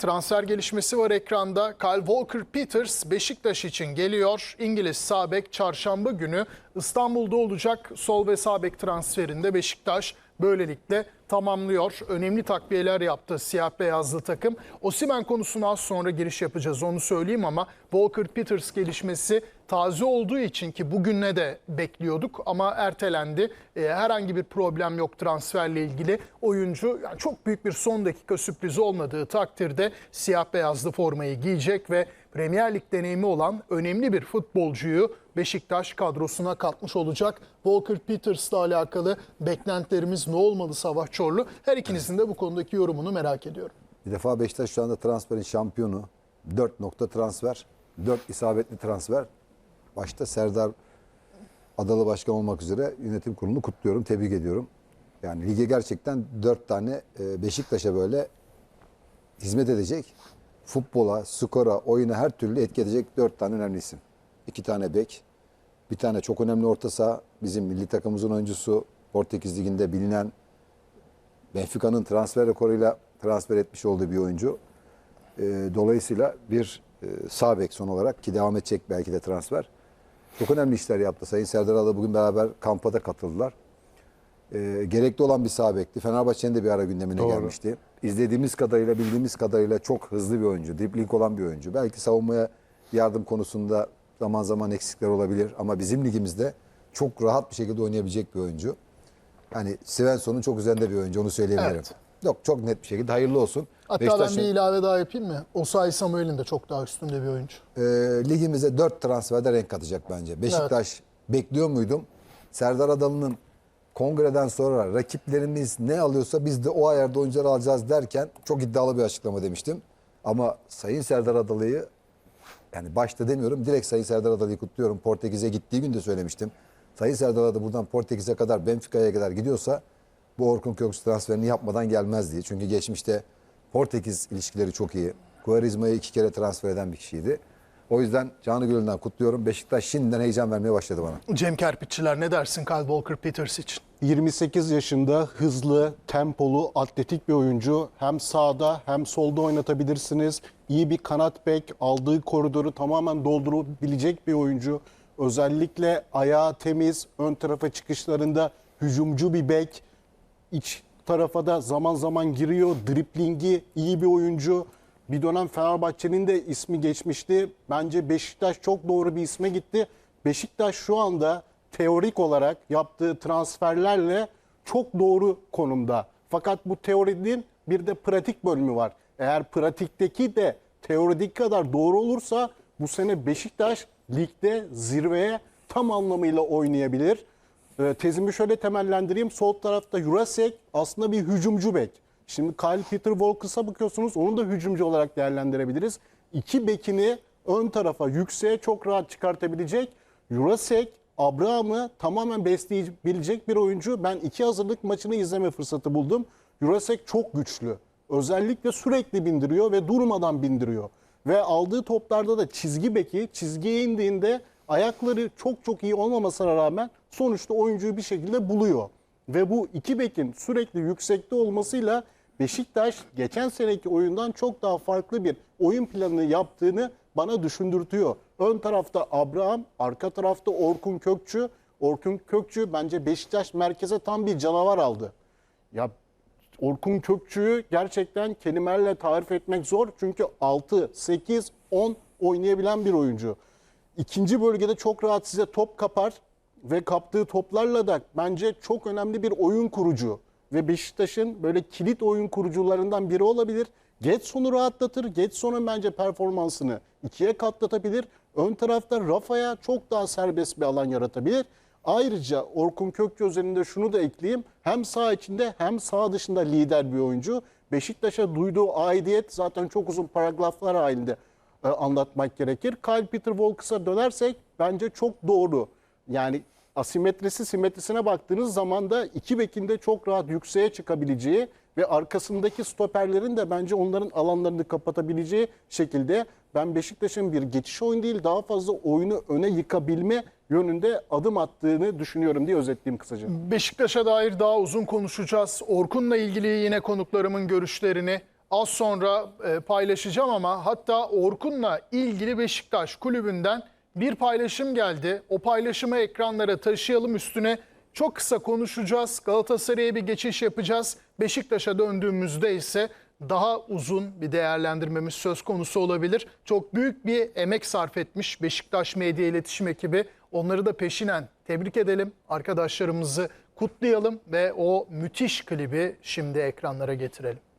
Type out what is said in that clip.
Transfer gelişmesi var ekranda. Kyle Walker-Peters Beşiktaş için geliyor. İngiliz sağ bek çarşamba günü İstanbul'da olacak. Sol ve sağ bek transferinde Beşiktaş böylelikle tamamlıyor. Önemli takviyeler yaptı siyah beyazlı takım. Osimen konusuna az sonra giriş yapacağız onu söyleyeyim ama Walker-Peters gelişmesi taze olduğu için ki bugüne de bekliyorduk ama ertelendi. Ee, herhangi bir problem yok transferle ilgili. Oyuncu yani çok büyük bir son dakika sürprizi olmadığı takdirde siyah beyazlı formayı giyecek ve Premier Lig deneyimi olan önemli bir futbolcuyu Beşiktaş kadrosuna katmış olacak. Walker Peters'la alakalı beklentilerimiz ne olmalı Savaş Çorlu? Her ikinizin de bu konudaki yorumunu merak ediyorum. Bir defa Beşiktaş şu anda transferin şampiyonu. 4 nokta transfer, 4 isabetli transfer. Başta Serdar Adalı Başkan olmak üzere yönetim kurulunu kutluyorum, tebrik ediyorum. Yani lige gerçekten 4 tane e, Beşiktaş'a böyle hizmet edecek. Futbola, skora, oyuna her türlü etki edecek 4 tane önemli isim. 2 tane bek, bir tane çok önemli orta saha. Bizim milli takımımızın oyuncusu Portekiz Ligi'nde bilinen Benfica'nın transfer rekoruyla transfer etmiş olduğu bir oyuncu. Ee, dolayısıyla bir e, sağ bek son olarak ki devam edecek belki de transfer. Çok önemli işler yaptı. Sayın Serdar Adalı bugün beraber kampa da katıldılar. Ee, gerekli olan bir sağ bekti. Fenerbahçe'nin de bir ara gündemine gelmişti. İzlediğimiz kadarıyla, bildiğimiz kadarıyla çok hızlı bir oyuncu. Dribling olan bir oyuncu. Belki savunmaya yardım konusunda zaman zaman eksikler olabilir. Ama bizim ligimizde çok rahat bir şekilde oynayabilecek bir oyuncu. Yani Svensson'un çok üzerinde bir oyuncu onu söyleyebilirim. Evet. Yok çok net bir şekilde hayırlı olsun. Hatta ben Beşiktaş'ın, bir ilave daha yapayım mı? Osayi Samuel'in de çok daha üstünde bir oyuncu. e, ligimize 4 transferde renk katacak bence. Beşiktaş bekliyor muydum? Serdar Adalı'nın kongreden sonra rakiplerimiz ne alıyorsa biz de o ayarda oyuncuları alacağız derken çok iddialı bir açıklama demiştim. Ama Sayın Serdar Adalı'yı yani başta demiyorum direkt Sayın Serdar Adalı'yı kutluyorum. Portekiz'e gittiği gün de söylemiştim. Sayın Serdar Adalı buradan Portekiz'e kadar Benfica'ya kadar gidiyorsa bu Orkun Kökçü transferini yapmadan gelmez diye. Çünkü geçmişte Portekiz ilişkileri çok iyi. Quaresma'yı iki kere transfer eden bir kişiydi. O yüzden canı gönülden kutluyorum. Beşiktaş şimdiden heyecan vermeye başladı bana. Cem Kerpiççiler ne dersin Kyle Walker-Peters için? 28 yaşında hızlı, tempolu, atletik bir oyuncu. Hem sağda hem solda oynatabilirsiniz. İyi bir kanat bek, aldığı koridoru tamamen doldurabilecek bir oyuncu. Özellikle ayağı temiz, ön tarafa çıkışlarında hücumcu bir bek. İç tarafa da zaman zaman giriyor. Driplingi iyi bir oyuncu. Bir dönem Fenerbahçe'nin de ismi geçmişti. Bence Beşiktaş çok doğru bir isme gitti. Beşiktaş şu anda teorik olarak yaptığı transferlerle çok doğru konumda. Fakat bu teorinin bir de pratik bölümü var. Eğer pratikteki de teorideki kadar doğru olursa bu sene Beşiktaş ligde zirveye tam anlamıyla oynayabilir. Ee, Tezimi şöyle temellendireyim. Sol tarafta Jurasek aslında bir hücumcu bek. Şimdi Kyle Peter Walkers'a bakıyorsunuz. Onu da hücumcu olarak değerlendirebiliriz. İki bekini ön tarafa yükseğe çok rahat çıkartabilecek. Jurasek Abraham'ı tamamen besleyebilecek bir oyuncu. Ben iki hazırlık maçını izleme fırsatı buldum. Jurasek çok güçlü. Özellikle sürekli bindiriyor ve durmadan bindiriyor. Ve aldığı toplarda da çizgi beki çizgiye indiğinde ayakları çok çok iyi olmamasına rağmen sonuçta oyuncuyu bir şekilde buluyor. Ve bu iki bekin sürekli yüksekte olmasıyla Beşiktaş geçen seneki oyundan çok daha farklı bir oyun planını yaptığını bana düşündürtüyor. Ön tarafta Abraham, arka tarafta Orkun Kökçü. Orkun Kökçü bence Beşiktaş merkeze tam bir canavar aldı. Ya Orkun Kökçü'yü gerçekten kelimelerle tarif etmek zor. Çünkü 6, 8, 10 oynayabilen bir oyuncu. İkinci bölgede çok rahat size top kapar ve kaptığı toplarla da bence çok önemli bir oyun kurucu. Ve Beşiktaş'ın böyle kilit oyun kurucularından biri olabilir. Getson'u rahatlatır. Getson'un bence performansını ikiye katlatabilir. Ön tarafta Rafa'ya çok daha serbest bir alan yaratabilir. Ayrıca Orkun Kökçü özelinde şunu da ekleyeyim. Hem sağ içinde hem sağ dışında lider bir oyuncu. Beşiktaş'a duyduğu aidiyet zaten çok uzun paragraflar halinde e, anlatmak gerekir. Kyle Peter Walkers'a dönersek bence çok doğru. Yani asimetrisi simetrisine baktığınız zaman da iki bekin de çok rahat yükseğe çıkabileceği ve arkasındaki stoperlerin de bence onların alanlarını kapatabileceği şekilde ben Beşiktaş'ın bir geçiş oyun değil daha fazla oyunu öne yıkabilme yönünde adım attığını düşünüyorum diye özetleyeyim kısaca. Beşiktaş'a dair daha uzun konuşacağız. Orkun'la ilgili yine konuklarımın görüşlerini az sonra e, paylaşacağım ama hatta Orkun'la ilgili Beşiktaş kulübünden bir paylaşım geldi. O paylaşımı ekranlara taşıyalım üstüne çok kısa konuşacağız. Galatasaray'a bir geçiş yapacağız. Beşiktaş'a döndüğümüzde ise daha uzun bir değerlendirmemiz söz konusu olabilir. Çok büyük bir emek sarf etmiş Beşiktaş Medya İletişim ekibi. Onları da peşinen tebrik edelim. Arkadaşlarımızı kutlayalım ve o müthiş klibi şimdi ekranlara getirelim.